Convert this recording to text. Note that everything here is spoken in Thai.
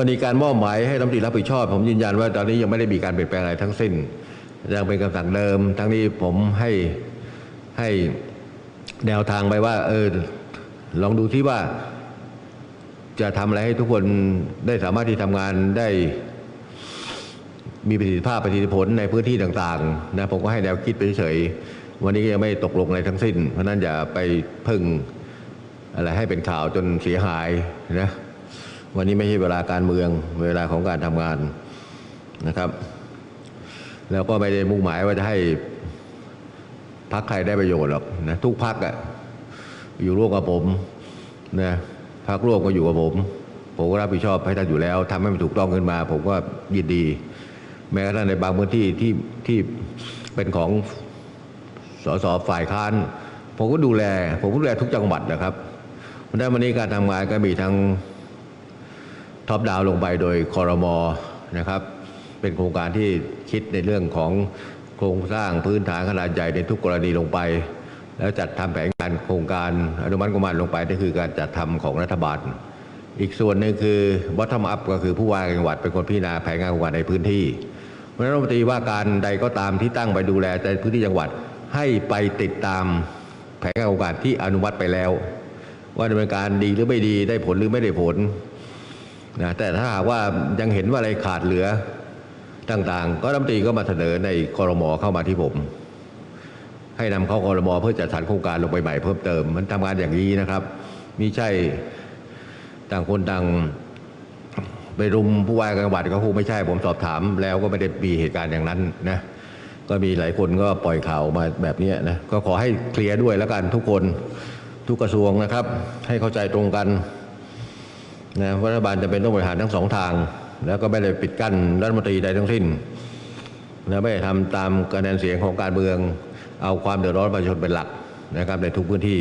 กรณีการมอบหมายให้รัฐมนตรีรับผิดชอบ ผมยืนยันว่าตอนนี้ยังไม่ได้มีการเปลี่ยนแปลงอะไรทั้งสิ้น ยังเป็นคำสั่งเดิม ทั้งนี้ผมให้ให้แนวทางไปว่า เออลองดูที่ว่า จะทำอะไรให้ทุกคนได้สามารถที่ทำงานได้มีประสิทธิภาพประสิทธิผลในพื้นที่ต่างๆนะผมก็ให้แนวคิดไปเฉยๆวันนี้ก็ยังไม่ตกลงอะไรทั้งสิ้น เพราะนั้นอย่าไปพึ่งอะไรให้เป็นข่าวจนเสียหายนะ วันนี้ไม่ใช่เวลาการเมือง เวลาของการทำงานนะครับ แล้วก็ไม่ได้มุ่งหมายว่าจะให้พักใครได้ประโยชน์หรอกนะทุกพักอะอยู่ร่วมกับผมนะพักร่วมก็อยู่กับผม ผมก็รับผิดชอบให้ท่านอยู่แล้วทำให้มันถูกต้องขึ้นมา ผมก็ยินดี แม้กระทั่งในบางพื้นที่ที่ที่เป็นของสสฝ่ายค้านผมก็ดูแล ผมก็ดูแลทุกจังหวัดนะครับเพราะฉะนั้นวันนี้การทำงานก็มีทั้ง ท็อปดาวลงไปโดยคอรมอนะครับ เป็นโครงการที่คิดในเรื่องของโครงสร้างพื้นฐานขนาดใหญ่ในทุกกรณีลงไป แล้วจัดทำแผนงานโครงการอนุมัติงบประมาณลงไปนี่คือการจัดทำของรัฐบาล อีกส่วนหนึ่งคือ bottom up ก็คือผู้ว่าจังหวัดเป็นคนพิจารณาแผนงานโครงการในพื้นที่เพราะนั้นรัฐมนตรีว่าการใดก็ตามที่ตั้งไปดูแลในพื้นที่จังหวัดให้ไปติดตามแผนงานโครงการที่อนุมัติไปแล้ว ว่าดำเนินการดีหรือไม่ดีได้ผลหรือไม่ได้ผล นะแต่ถ้าหากว่ายังเห็นว่าอะไรขาดเหลือต่างๆ ก็รัฐมนตรีก็มาเสนอในคอรมอเข้ามาที่ผม ให้นำเข้าคอรมอเพื่อจัดสรรโครงการลงไปใหม่เพิ่มเติม มันทำงานอย่างนี้นะครับมิใช่ต่างคนต่างไปรุมผู้ว่าการจังหวัดก็คงไม่ใช่ผมสอบถาม แล้วก็ไม่ได้มีเหตุการณ์อย่างนั้นนะก็มีหลายคนก็ปล่อยข่าวมาแบบนี้นะก็ขอให้เคลียร์ด้วยแล้วกันทุกคนทุกกระทรวงนะครับ ให้เข้าใจตรงกัน นะรัฐบาลจะเป็นต้องบริหารทั้งสองทาง แล้วก็ไม่ได้ปิดกั้นรัฐมนตรีใดทั้งสิ้นและไม่ได้ทำตามคะแนนเสียงของการเมือง เอาความเดือดร้อนประชาชนเป็นหลักนะครับในทุกพื้นที่